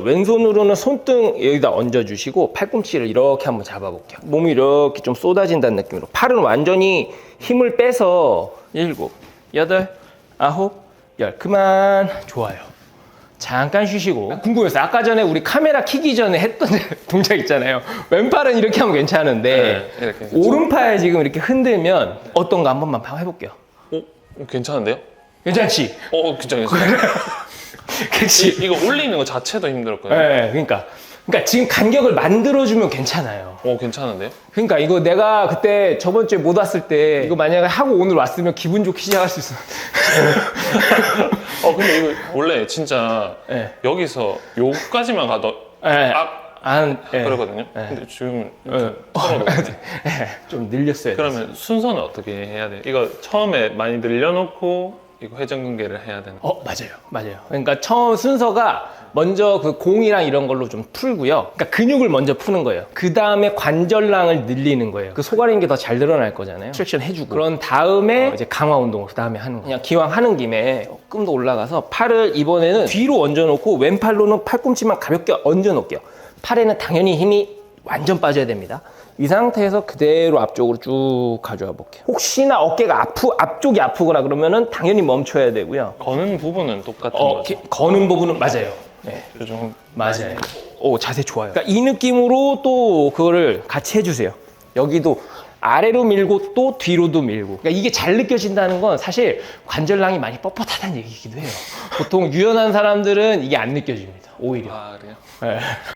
왼손으로는 손등 여기다 얹어주시고 팔꿈치를 이렇게 한번 잡아볼게요. 몸이 이렇게 좀 쏟아진다는 느낌으로. 팔은 완전히 힘을 빼서 일곱, 여덟, 아홉, 열. 그만. 좋아요. 잠깐 쉬시고 궁금했어요. 아까 전에 우리 카메라 키기 전에 했던 동작 있잖아요. 왼팔은 이렇게 하면 괜찮은데 네, 이렇게. 오른팔 지금 이렇게 흔들면 어떤가 한 번만 해볼게요. 어? 괜찮은데요? 괜찮지? 어, 괜찮아요. 괜찮아요. 그렇지. 이거 올리는 거 자체도 힘들었거든요. 네, 그러니까 그러니까 지금 간격을 만들어주면 괜찮아요. 어, 괜찮은데요? 그러니까 이거 내가 그때 저번 주에 못 왔을 때 이거 만약에 하고 오늘 왔으면 기분 좋게 시작할 수 있어. 어, 근데 이거 원래 진짜 네. 여기서 요까지만 가도 네. 아, 안 네. 그러거든요. 근데 지금 네. 떨어졌거든요. 네. 좀 늘렸어요. 그러면 순서는 어떻게 해야 돼요? 이거 처음에 많이 늘려놓고 이거 회전근개를 해야 되나? 어 맞아요, 맞아요. 그러니까 처음 순서가 먼저 그 공이랑 이런 걸로 좀 풀고요. 그러니까 근육을 먼저 푸는 거예요. 그 다음에 관절랑을 늘리는 거예요. 그 소가리는 게 더 잘 늘어날 거잖아요. 트랙션 해주고 그런 다음에 어, 이제 강화 운동을 그 다음에 하는 거예요. 그냥 기왕 하는 김에 조금 더 올라가서 팔을 이번에는 뒤로 얹어놓고 왼팔로는 팔꿈치만 가볍게 얹어놓을게요. 팔에는 당연히 힘이 완전 빠져야 됩니다. 이 상태에서 그대로 앞쪽으로 쭉 가져와 볼게요. 혹시나 어깨가 아프 앞쪽이 아프거나 그러면은 당연히 멈춰야 되고요. 거는 부분은 똑같은 어, 거죠? 기- 거는 부분은 맞아요. 네, 요 정도. 맞아요. 오, 자세 좋아요. 그러니까 이 느낌으로 또 그거를 같이 해주세요. 여기도 아래로 밀고 또 뒤로도 밀고. 그러니까 이게 잘 느껴진다는 건 사실 관절랑이 많이 뻣뻣하다는 얘기이기도 해요. 보통 유연한 사람들은 이게 안 느껴집니다. 오히려. 아, 그래요? 네.